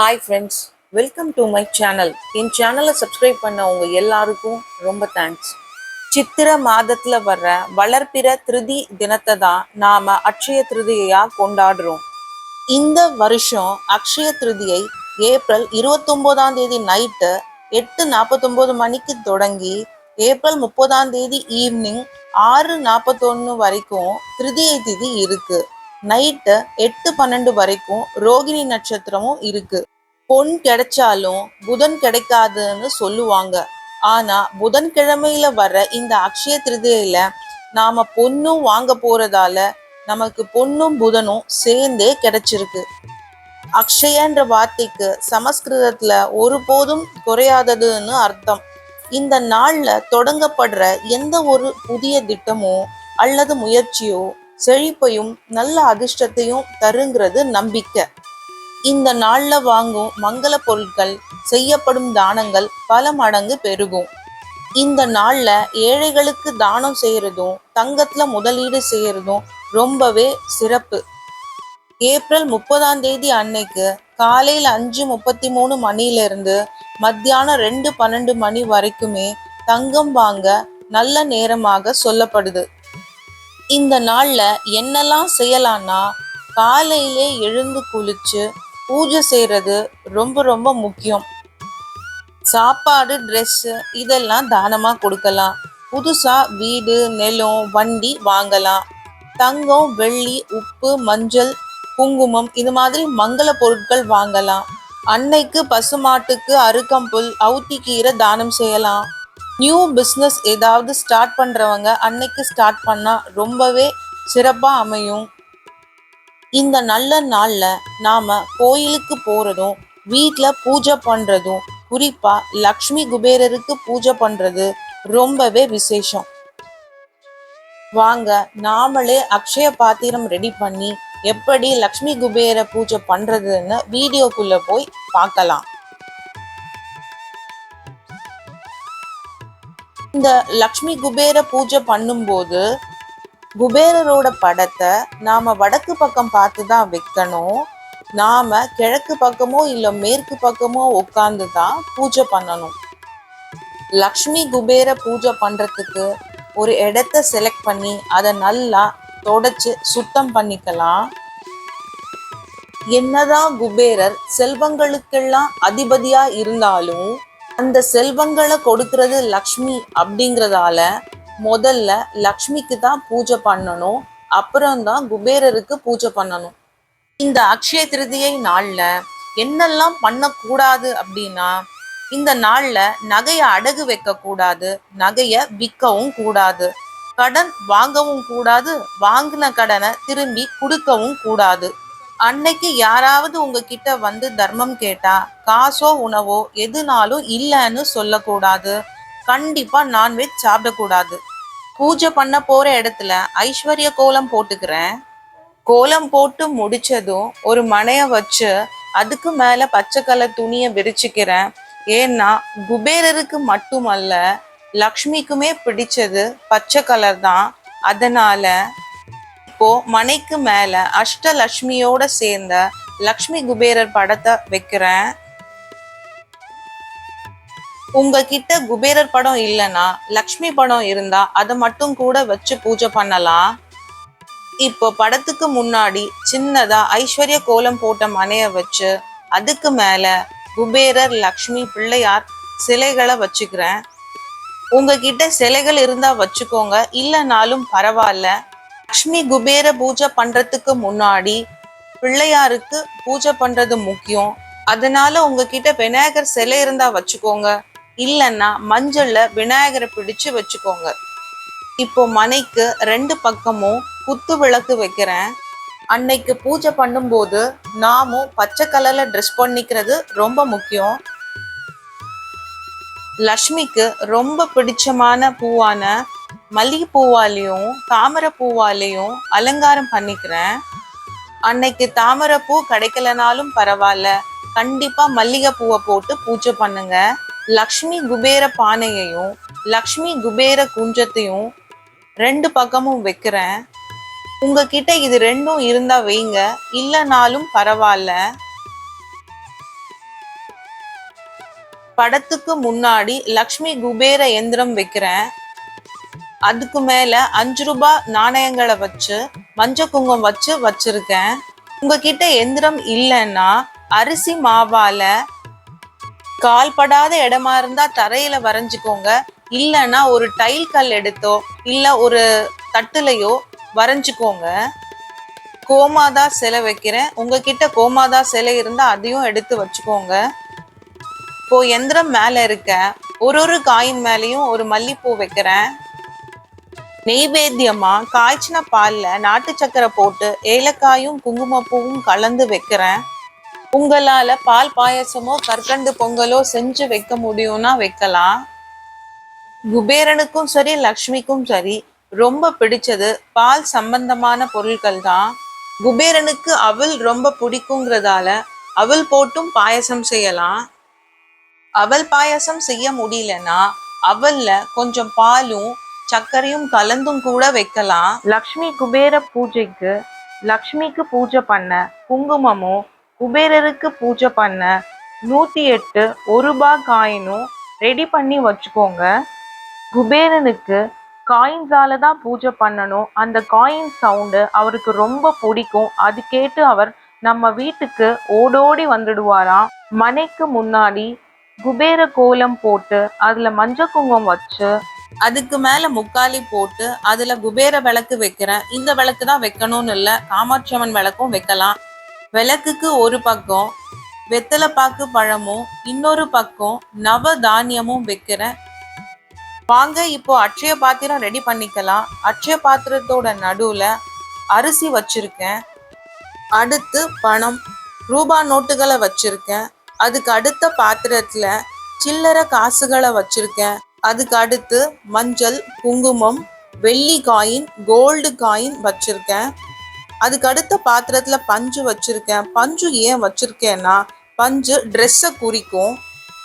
Hi friends welcome to my channel என் சேனலை subscribe பண்ண உங்க எல்லாருக்கும் ரொம்ப தேங்க்ஸ் சித்திர மாதத்துல வர்ற வளர்ப்பிற திருதி தினத்தை தான் நாம அக்ஷய திருதியா கொண்டாடுறோம். இந்த வருஷம் அக்ஷய திருதியை ஏப்ரல் இருபத்தொம்போதாம் தேதி நைட்டு எட்டு நாற்பத்தொம்போது மணிக்கு தொடங்கி ஏப்ரல் முப்பதாம் தேதி ஈவினிங் ஆறு நாற்பத்தொன்று வரைக்கும் திருதியை திதி இருக்குது நைட்டு எட்டு பன்னெண்டு வரைக்கும் ரோகிணி நட்சத்திரமும் இருக்கு. பொன் கிடைச்சாலும் புதன் கிடைக்காதுன்னு சொல்லுவாங்க. ஆனா புதன்கிழமையில வர இந்த அக்ஷய திருதியில நாம பொண்ணும் வாங்க போறதால நமக்கு பொண்ணும் புதனும் சேர்ந்தே கிடைச்சிருக்கு. அக்ஷயன்ற வார்த்தைக்கு சமஸ்கிருதத்துல ஒருபோதும் குறையாததுன்னு அர்த்தம். இந்த நாள்ல தொடங்கப்படுற எந்த ஒரு புதிய திட்டமோ அல்லது முயற்சியோ செழிப்பையும் நல்ல அதிர்ஷ்டத்தையும் தருங்கிறது நம்பிக்கை. இந்த நாள்ல வாங்கும் மங்கள பொருட்கள் செய்யப்படும் தானங்கள் பல மடங்கு பெருகும். இந்த நாள்ல ஏழைகளுக்கு தானம் செய்யறதும் தங்கத்துல முதலீடு செய்யறதும் ரொம்பவே சிறப்பு. ஏப்ரல் முப்பதாம் தேதி அன்னைக்கு காலையில் அஞ்சு முப்பத்தி மூணு மணியிலிருந்து மத்தியானம் ரெண்டு பன்னெண்டு மணி வரைக்குமே தங்கம் வாங்க நல்ல நேரமாக சொல்லப்படுது. இந்த நாளில் என்னெல்லாம் செய்யலான்னா காலையிலே எழுந்து குளிச்சு பூஜை செய்கிறது ரொம்ப ரொம்ப முக்கியம். சாப்பாடு ட்ரெஸ்ஸு இதெல்லாம் தானமாக கொடுக்கலாம். புதுசாக வீடு நிலம் வண்டி வாங்கலாம். தங்கம் வெள்ளி உப்பு மஞ்சள் குங்குமம் இது மாதிரி மங்கள பொருட்கள் வாங்கலாம். அன்னைக்கு பசுமாட்டுக்கு அவுத்தி கீரை தானம் செய்யலாம். நியூ பிஸ்னஸ் ஏதாவது ஸ்டார்ட் பண்ணுறவங்க அன்னைக்கு ஸ்டார்ட் பண்ணால் ரொம்பவே சிறப்பாக அமையும். இந்த நல்ல நாளில் நாம் கோயிலுக்கு போகிறதும் வீட்டில் பூஜை பண்ணுறதும் குறிப்பாக லக்ஷ்மி குபேரருக்கு பூஜை பண்ணுறது ரொம்பவே விசேஷம். வாங்க நாமளே அக்ஷய பாத்திரம் ரெடி பண்ணி எப்படி லக்ஷ்மி குபேர பூஜை பண்ணுறதுன்னு வீடியோக்குள்ளே போய் பார்க்கலாம். இந்த லக்ஷ்மி குபேர பூஜை பண்ணும்போது குபேரரோட படத்தை நாம வடக்கு பக்கம் பார்த்து தான் வைக்கணும். நாம கிழக்கு பக்கமோ இல்லை மேற்கு பக்கமோ உட்கார்ந்து தான் பூஜை பண்ணணும். லக்ஷ்மி குபேர பூஜை பண்றதுக்கு ஒரு இடத்த செலக்ட் பண்ணி அதை நல்லா தொடச்சு சுத்தம் பண்ணிக்கலாம். என்னதான் குபேரர் செல்வங்களுக்கெல்லாம் அதிபதியா இருந்தாலும் அந்த செல்வங்களை கொடுக்கறது லக்ஷ்மி அப்படிங்கிறதால முதல்ல லக்ஷ்மிக்கு தான் பூஜை பண்ணணும் அப்புறம்தான் குபேரருக்கு பூஜை பண்ணணும். இந்த அக்ஷய திருதியை நாளில் என்னெல்லாம் பண்ணக்கூடாது அப்படின்னா இந்த நாளில் நகையை அடகு வைக்க கூடாது விற்கவும் கூடாது கடன் வாங்கவும் கூடாது வாங்கின கடனை திரும்பி கொடுக்கவும் கூடாது. அன்னைக்கு யாராவது உங்ககிட்ட வந்து தர்மம் கேட்டா காசோ உணவோ எதுனாலும் இல்லைன்னு சொல்லக்கூடாது. கண்டிப்பா நான்வெஜ் சாப்பிடக்கூடாது. பூஜை பண்ண போற இடத்துல ஐஸ்வர்ய கோலம் போட்டுக்கிறேன். கோலம் போட்டு முடிச்சதும் ஒரு மனைய வச்சு அதுக்கு மேல பச்சை கலர் துணியை விரிச்சுக்கிறேன். ஏன்னா குபேரருக்கு மட்டுமல்ல லக்ஷ்மிக்குமே பிடிச்சது பச்சை கலர் தான். அதனால இப்போ மனைக்கு மேல அஷ்டலக்ஷ்மியோட சேர்ந்த லக்ஷ்மி குபேரர் படத்தை வைக்கிறேன். உங்ககிட்ட குபேரர் படம் இல்லைன்னா லக்ஷ்மி படம் இருந்தா அதை மட்டும் கூட வச்சு பூஜை பண்ணலாம். இப்போ படத்துக்கு முன்னாடி சின்னதா ஐஸ்வர்ய கோலம் போட்ட மனைய வச்சு அதுக்கு மேல குபேரர் லக்ஷ்மி பிள்ளையார் சிலைகளை வச்சுக்கிறேன். உங்ககிட்ட சிலைகள் இருந்தா வச்சுக்கோங்க. இல்லைனாலும் பரவாயில்ல. லக்ஷ்மி குபேர பூஜை பண்றதுக்கு முன்னாடி பிள்ளையாருக்கு பூஜை பண்றது முக்கியம். அதனால உங்ககிட்ட விநாயகர் சிலை இருந்தா வச்சுக்கோங்க. இல்லைன்னா மஞ்சள்ல விநாயகரை பிடிச்சு வச்சுக்கோங்க. இப்போ மனைக்கு ரெண்டு பக்கமும் குத்து விளக்கு வைக்கிறேன். அன்னைக்கு பூஜை பண்ணும்போது நாமும் பச்சை கலர்ல ட்ரெஸ் பண்ணிக்கிறது ரொம்ப முக்கியம். லக்ஷ்மிக்கு ரொம்ப பிடிச்சமான பூவான மல்லிகைப்பூவாலையும் தாமரைப்பூவாலையும் தாமரை பூவாலையும் அலங்காரம் பண்ணிக்கிறேன். அன்னைக்கு தாமரை பூ கிடைக்கலனாலும் பரவாயில்ல. கண்டிப்பா மல்லிகைப்பூவை போட்டு பூஜை பண்ணுங்க. லக்ஷ்மி குபேர பானையையும் லக்ஷ்மி குபேர குஞ்சத்தையும் ரெண்டு பக்கமும் வைக்கிறேன். உங்ககிட்ட இது ரெண்டும் இருந்தா வைங்க. இல்லைனாலும் பரவாயில்ல. படத்துக்கு முன்னாடி லக்ஷ்மி குபேர எந்திரம் வைக்கிறேன். அதுக்கு மேல அஞ்சு ரூபாய் நாணயங்களை வச்சு மஞ்சள் குங்குமம் வச்சு வச்சிருக்கேன். உங்ககிட்ட எந்திரம் இல்லைன்னா அரிசி மாவால கால்படாத இடமா இருந்தா தரையில வரைஞ்சிக்கோங்க. இல்லைன்னா ஒரு டைல் கல் எடுத்தோ இல்ல ஒரு தட்டுலையோ வரைஞ்சிக்கோங்க. கோமாதா சிலை வைக்கிறேன். உங்ககிட்ட கோமாதா சிலை இருந்தா அதையும் எடுத்து வச்சுக்கோங்க. இப்போ எந்திரம் மேல இருக்க ஒரு ஒரு காயின் மேலேயும் ஒரு மல்லிப்பூ வைக்கிறேன். நெய்வேத்தியமா? காய்ச்சின பால்ல நாட்டு சக்கரை போட்டு ஏலக்காயும் குங்குமப்பூவும் கலந்து வைக்கிறேன். உங்களால பால் பாயசமோ கற்கண்டு பொங்கலோ செஞ்சு வைக்க முடியும்னா வைக்கலாம். குபேரனுக்கும் சரி லக்ஷ்மிக்கும் சரி ரொம்ப பிடிச்சது பால் சம்பந்தமான பொருட்கள் தான். குபேரனுக்கு அவள் ரொம்ப பிடிக்குங்கிறதால அவள் போட்டும் பாயசம் செய்யலாம். அவள் பாயசம் செய்ய முடியலன்னா அவல்ல கொஞ்சம் பாலும் சர்க்கரையும் கலந்தும் கூட வைக்கலாம். லக்ஷ்மி குபேர பூஜைக்கு லக்ஷ்மிக்கு பூஜை பண்ண குங்குமமும் குபேரருக்கு பூஜை பண்ண நூத்தி எட்டு ஒரு ரூபாய் காயினும் ரெடி பண்ணி வச்சுக்கோங்க. குபேரனுக்கு காயின்ஸால தான் பூஜை பண்ணணும். அந்த காயின் சவுண்டு அவருக்கு ரொம்ப பிடிக்கும். அது கேட்டு அவர் நம்ம வீட்டுக்கு ஓடோடி வந்துடுவாராம். மனைக்கு முன்னாடி குபேர கோலம் போட்டு அதுல மஞ்சள் குங்குமம் வச்சு அதுக்கு மேல முக்காலி போட்டு அதுல குபேர விளக்கு வைக்கிறேன். இந்த விளக்கு தான் வைக்கணும்னு இல்ல. காமாட்சி அம்மன் விளக்கும் வைக்கலாம். விளக்குக்கு ஒரு பக்கம் வெத்தலை பாக்கு பழமும் இன்னொரு பக்கம் நவ தானியமும் வைக்கிறேன். வாங்க இப்போ அட்சய பாத்திரம் ரெடி பண்ணிக்கலாம். அட்சய பாத்திரத்தோட நடுவுல அரிசி வச்சிருக்கேன். அடுத்து பணம் ரூபா நோட்டுகளை வச்சிருக்கேன். அதுக்கு அடுத்த பாத்திரத்துல சில்லறை காசுகளை வச்சிருக்கேன். அதுக்கு அடுத்து மஞ்சள் குங்குமம் வெள்ளி காயின் கோல்டு காயின் வச்சிருக்கேன். அதுக்கு அடுத்த பாத்திரத்துல பஞ்சு வச்சிருக்கேன். பஞ்சு ஏன் வச்சிருக்கேன்னா பஞ்சு ட்ரெஸ்ஸை குறிக்கும்.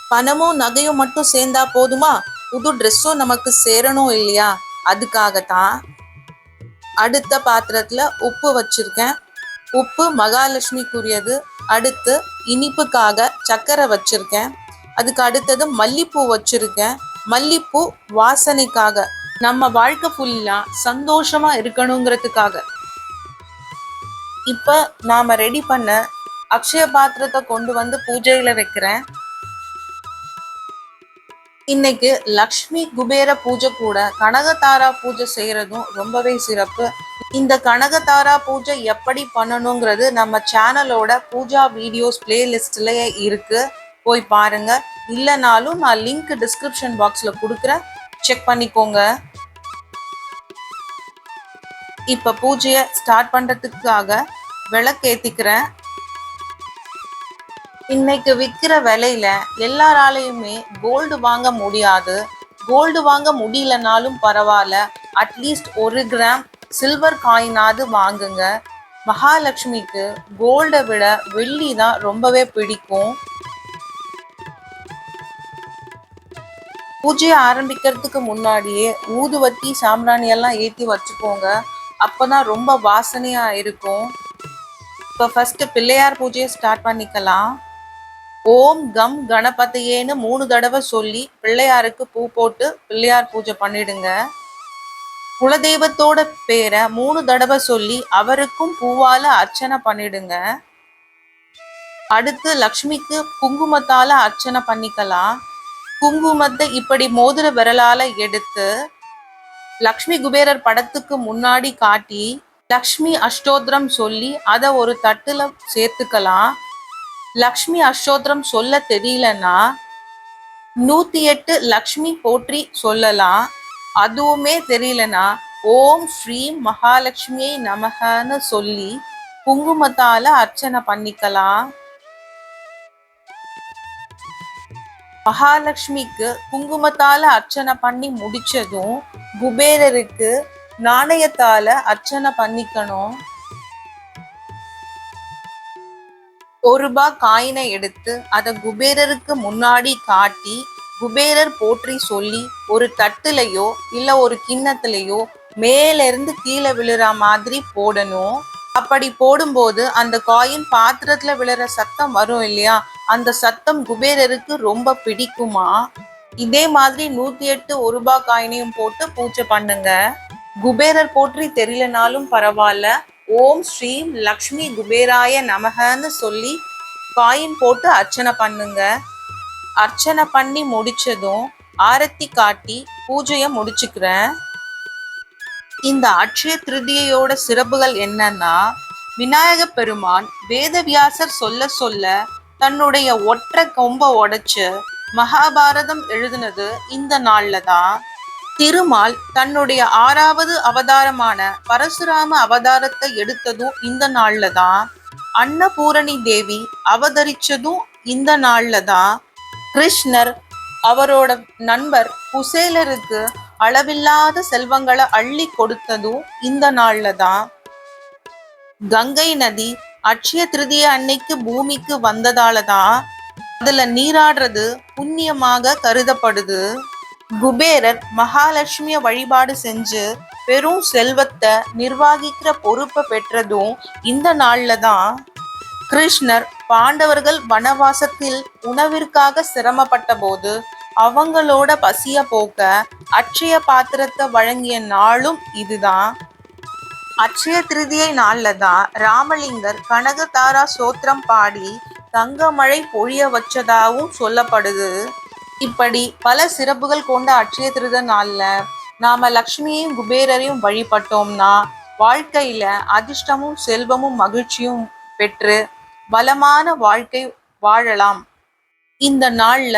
பணமும் நகையும் மட்டும் சேர்ந்தா போதுமா? புது ட்ரெஸ்ஸும் நமக்கு சேரணும் இல்லையா? அதுக்காகத்தான். அடுத்த பாத்திரத்துல உப்பு வச்சிருக்கேன். உப்பு மகாலட்சுமிக்குரியது. அடுத்து இனிப்புக்காக சர்க்கரை வச்சிருக்கேன். அதுக்கு அடுத்தது மல்லிப்பூ வச்சிருக்கேன். மல்லிப்பூ வாசனைக்காக. நம்ம வாழ்க்கை ஃபுல்லா சந்தோஷமா இருக்கணுங்கிறதுக்காக. இப்ப நாம ரெடி பண்ண அக்ஷய பாத்திரத்தை கொண்டு வந்து பூஜையில வைக்கிறேன். இன்னைக்கு லக்ஷ்மி குபேர பூஜை கூட கனகதாரா பூஜை செய்யறதும் ரொம்பவே சிறப்பு. இந்த கனகதாரா பூஜை எப்படி பண்ணணுங்கிறது நம்ம சேனலோட பூஜா வீடியோஸ் பிளேலிஸ்ட்லயே இருக்கு. போய் பாருங்க. இல்லைனாலும் நான் லிங்க் டிஸ்கிரிப்ஷன் பாக்ஸில் கொடுக்குறேன். செக் பண்ணிக்கோங்க. இப்போ பூஜையை ஸ்டார்ட் பண்ணுறதுக்காக விளக்கேற்றிக்கிறேன் இன்னைக்கு விற்கிற விலையில எல்லாராலையுமே கோல்டு வாங்க முடியாது. கோல்டு வாங்க முடியலனாலும் பரவாயில்ல. அட்லீஸ்ட் ஒரு கிராம் சில்வர் காயினாவது வாங்குங்க. மகாலட்சுமிக்கு கோல்டை விட வெள்ளி தான் ரொம்பவே பிடிக்கும். பூஜையை ஆரம்பிக்கிறதுக்கு முன்னாடியே ஊதுவத்தி சாம்பிராணி எல்லாம் ஏற்றி வச்சுக்கோங்க. அப்பதான் ரொம்ப வாசனையா இருக்கும். இப்போ ஃபர்ஸ்ட் பிள்ளையார் பூஜையை ஸ்டார்ட் பண்ணிக்கலாம். ஓம் கம் கணபதியேன்னு மூணு தடவை சொல்லி பிள்ளையாருக்கு பூ போட்டு பிள்ளையார் பூஜை பண்ணிடுங்க. குலதெய்வத்தோட பேரை மூணு தடவை சொல்லி அவருக்கும் பூவால அர்ச்சனை பண்ணிடுங்க. அடுத்து லக்ஷ்மிக்கு குங்குமத்தால அர்ச்சனை பண்ணிக்கலாம். குங்குமத்தை இப்படி மோதிர விரலால எடுத்து லக்ஷ்மி குபேரர் படத்துக்கு முன்னாடி காட்டி லக்ஷ்மி அஷ்டோத்திரம் சொல்லி அதை ஒரு தட்டுல சேர்த்துக்கலாம். லக்ஷ்மி அஷ்டோத்திரம் சொல்ல தெரியலன்னா நூத்தி எட்டு லக்ஷ்மி போற்றி சொல்லலாம். அதுவுமே தெரியலனா ஓம் ஸ்ரீ மகாலட்சுமியை நமகன்னு சொல்லி குங்குமத்தால அர்ச்சனை பண்ணிக்கலாம். மகாலட்சுமிக்கு குங்குமத்தால அர்ச்சனை பண்ணி முடிச்சதும் குபேரருக்கு நாணயத்தால அர்ச்சனை பண்ணிக்கணும். ஒரு ரூபாய் காயினை எடுத்து அதை குபேரருக்கு முன்னாடி காட்டி குபேரர் போற்றி சொல்லி ஒரு தட்டுலையோ இல்ல ஒரு கிண்ணத்துலயோ மேல இருந்து கீழே விழுற மாதிரி போடணும். அப்படி போடும்போது அந்த காயின் பாத்திரத்துல விழுற சத்தம் வரும் இல்லையா? அந்த சத்தம் குபேரருக்கு ரொம்ப பிடிக்குமா? இதே மாதிரி நூத்தி எட்டு ஒரு ரூபாய் காயினையும் போட்டு பூஜை பண்ணுங்க. குபேரர் போற்றி தெரியலனாலும் பரவாயில்ல. ஓம் ஸ்ரீம் லக்ஷ்மி குபேராய நமகன்னு சொல்லி காயின் போட்டு அர்ச்சனை பண்ணுங்க. அர்ச்சனை பண்ணி முடிச்சதும் ஆரத்தி காட்டி பூஜையை முடிச்சுக்கிறேன். இந்த அட்சய திருதியையோட சிறப்புகள் என்னன்னா விநாயக பெருமான் வேதவியாசர் சொல்ல சொல்ல தன்னுடைய ஒற்றை கொம்ப உடைச்சு மகாபாரதம் எழுதினது இந்த நாள்ல தான். திருமால் தன்னுடைய ஆறாவது அவதாரமான பரசுராம அவதாரத்தை எடுத்ததும் இந்த நாள்ல தான். அன்னபூரணி தேவி அவதரிச்சதும் இந்த நாள்ல தான். கிருஷ்ணர் அவரோட நண்பர் குசேலருக்கு அளவில்லாத செல்வங்களை அள்ளி கொடுத்ததும் இந்த நாள்ல தான். கங்கை நதி அட்சய திருதிய அன்னைக்கு பூமிக்கு வந்ததால தான் அதுல நீராடுறது புண்ணியமாக கருதப்படுது. குபேரர் மகாலட்சுமிய வழிபாடு செஞ்சு பெரும் செல்வத்தை நிர்வாகிக்கிற பொறுப்பை பெற்றதும் இந்த நாள்ல தான் கிருஷ்ணர் பாண்டவர்கள் வனவாசத்தில் உணவிற்காக சிரமப்பட்ட போது அவங்களோட பசிய போக்க அட்சய பாத்திரத்தை வழங்கிய நாளும் இதுதான். அட்சய திருதியை நாளில் தான் ராமலிங்கர் கனகதாரா சோத்திரம் பாடி தங்கமழை பொழிய வச்சதாகவும் சொல்லப்படுது. இப்படி பல சிறப்புகள் கொண்ட அட்சய திருத நாளில் நாம லக்ஷ்மியையும் குபேரரையும் வழிபட்டோம்னா வாழ்க்கையில அதிர்ஷ்டமும் செல்வமும் மகிழ்ச்சியும் பெற்று பலமான வாழ்க்கை வாழலாம். இந்த நாள்ல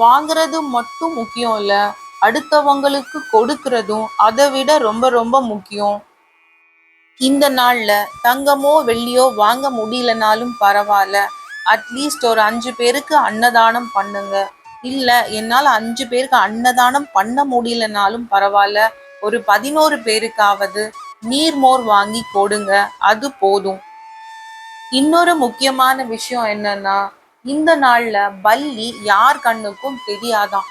வாங்குறது மட்டும் முக்கியம் இல்ல அடுத்தவங்களுக்கு கொடுக்கறதும் அதை விட ரொம்ப ரொம்ப முக்கியம். இந்த நாள்ல தங்கமோ வெள்ளியோ வாங்க முடியலனாலும் பரவாயில்ல. அட்லீஸ்ட் ஒரு அஞ்சு பேருக்கு அன்னதானம் பண்ணுங்க. இல்ல என்னால அஞ்சு பேருக்கு அன்னதானம் பண்ண முடியலனாலும் பரவாயில்ல. ஒரு பதினோரு பேருக்காவது நீர்மோர் வாங்கி கொடுங்க. அது போதும். இன்னொரு முக்கியமான விஷயம் என்னன்னா இந்த நாள்ல பல்லி யார் கண்ணுக்கும் தெரியாதான்.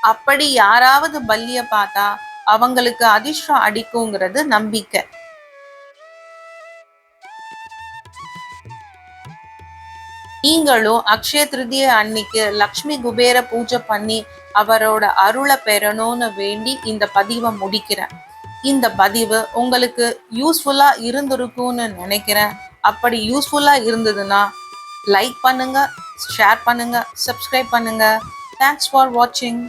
அப்படி யாராவது பல்லிய பார்த்தா அவங்களுக்கு அதிர்ஷ்டம் அடிக்குங்கிறது நம்பிக்கை. நீங்களும் அக்ஷய திருதிய அன்னைக்கு லக்ஷ்மி குபேர பூஜை பண்ணி அவரோட அருளை பெறணும்னு வேண்டி இந்த பதிவை முடிக்கிறேன். இந்த பதிவு உங்களுக்கு யூஸ்ஃபுல்லா இருந்திருக்கும்னு நினைக்கிறேன். அப்படி யூஸ்ஃபுல்லா இருந்ததுன்னா லைக் பண்ணுங்க ஷேர் பண்ணுங்க சப்ஸ்கிரைப் பண்ணுங்க. தேங்க்ஸ் ஃபார் வாட்சிங்